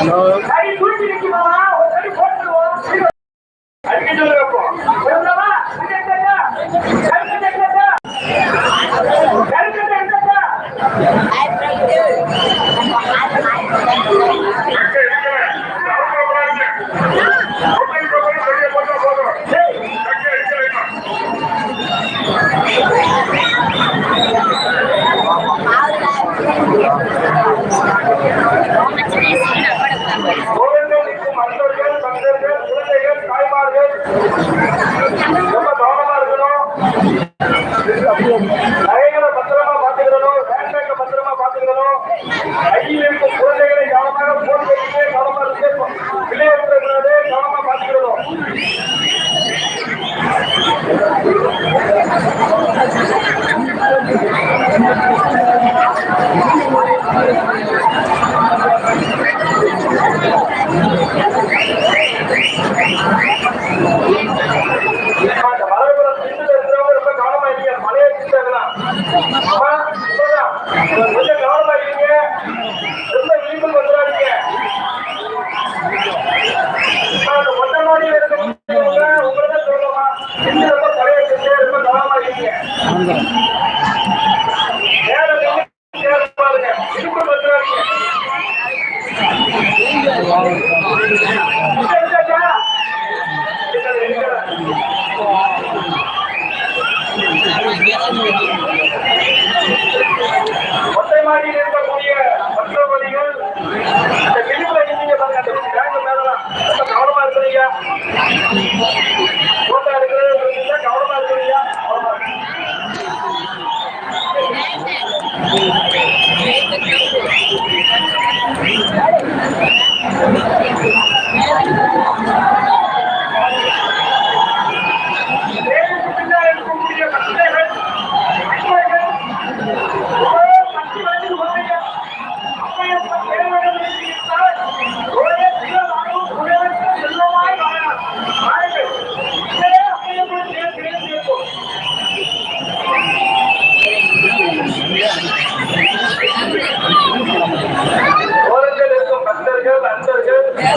I pray you. I'm a hard life. Allí me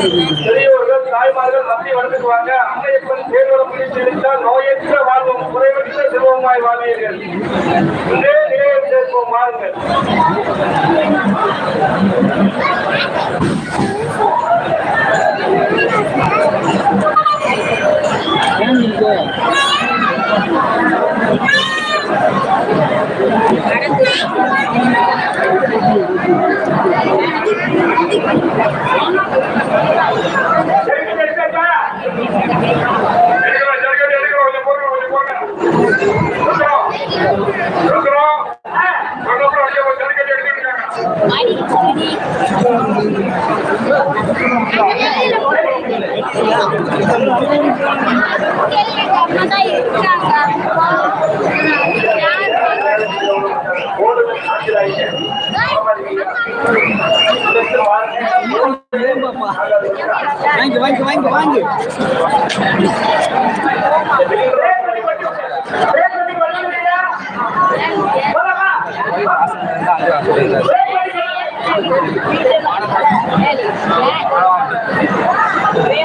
பெரியோர்கள் தாய்மார்கள் நம்பி வணங்குவாங்க. அம்மையப்பன் தேர்வரப்படி செலுத்தால் நோயற்ற வாழ்வும் குறைவற்ற செல்வமாய் வாழ்வீர்கள். இதே நிலையில் சேர்ப்போம் வாருங்கள். வாங்கி வாங்கி வாங்கி. வாங்கி ஆசனம்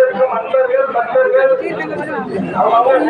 இருக்கும் அன்பர்கள் பக்தர்கள் அவங்க